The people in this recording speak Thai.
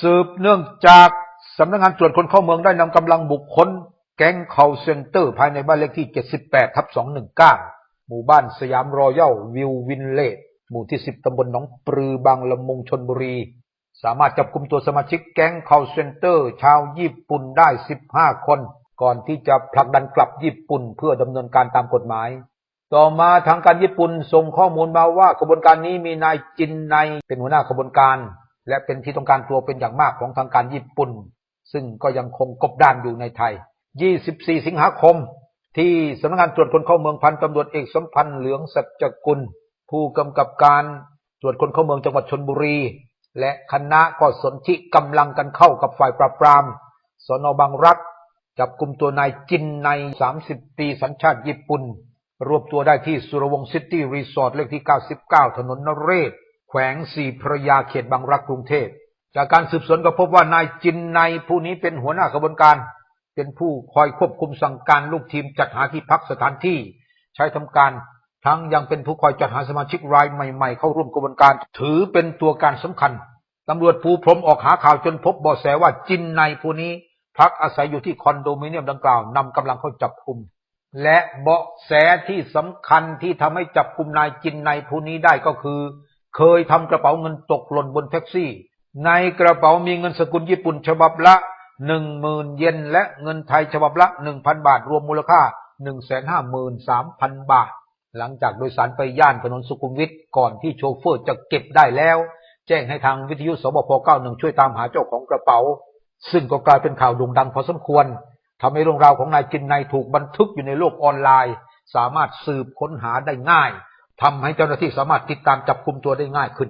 สืบเนื่องจากสำนักงานตรวจคนเข้าเมืองได้นำกำลังบุคคล แก๊ง call center ภายในบ้านเลขที่ 78ทับ219 หมู่บ้านสยามรอยัลวิววินเลดหมู่ที่ 10ตำบลหนองปลือบางละมุงชนบุรี สามารถจับกลุ่มตัวสมาชิกแก๊ง call center ชาวญี่ปุ่นได้ 15 คน ก่อนที่จะผลักดันกลับญี่ปุ่นเพื่อดำเนินการตามกฎหมายต่อมาทางการญี่ปุ่นส่งข้อมูลมาว่าขบวนการนี้มีนายจินไนเป็นหัวหน้าขบวนการ และเป็นที่ต้องการตัวเป็นอย่างมากของทางการญี่ปุ่น ซึ่งก็ยังคงกบดานอยู่ในไทย 24 สิงหาคม ที่สำนักงานตรวจคนเข้าเมืองพันตำรวจเอกสัมพันธ์เหลืองสัจกุล ผู้กำกับการตรวจคนเข้าเมืองจังหวัดชนบุรี และคณะก็สนธิกำลังกันเข้ากับฝ่ายปราบปรามสนบางรักจับกลุ่มตัวนายจินใน 30 ปีสัญชาติญี่ปุ่น รวบตัวได้ที่สุรวงศ์ซิตี้รีสอร์ทเลขที่ 99 ถนนนเรศ แขวงสี่พระยาเขตบางรักกรุงเทพ จากการสืบสวนก็พบว่านายจินในผู้นี้เป็นหัวหน้าขบวนการ เป็นผู้คอยควบคุมสั่งการลูกทีมจัดหาที่พักสถานที่ ใช้ทำการทั้งยังเป็นผู้คอยจัดหาสมาชิกรายใหม่ๆ เข้าร่วมกระบวนการ ถือเป็นตัวการสำคัญตำรวจภูพรมออกหาข่าวจนพบเบาะแสว่าจินในผู้นี้พักอาศัยอยู่ที่คอนโดมิเนียมดังกล่าวนำกำลังเข้าจับกุม และเบาะแสที่สำคัญที่ทำให้จับกุมนายจินในผู้นี้ได้ก็คือ เคยทำกระเป๋าเงินตกหล่นบนแท็กซี่ ในกระเป๋ามีเงินสกุลญี่ปุ่นฉบับละหนึ่งหมื่นเยนและเงินไทยฉบับละหนึ่งพันบาทรวมมูลค่าหนึ่งแสนห้าหมื่นสามพันบาท หลังจากโดยสารไปย่านถนนสุขุมวิทก่อนที่โชเฟอร์จะเก็บได้แล้ว แจ้งให้ทางวิทยุสบพ91ช่วยตามหาเจ้าของกระเป๋า ซึ่งก็กลายเป็นข่าวโด่งดังพอสมควรทำให้เรื่องราวของนายจินไนถูกบันทึกอยู่ในโลกออนไลน์ สามารถสืบค้นหาได้ง่าย ทำให้เจ้าหน้าที่สามารถติดตามจับกลุ่มตัวได้ง่ายขึ้น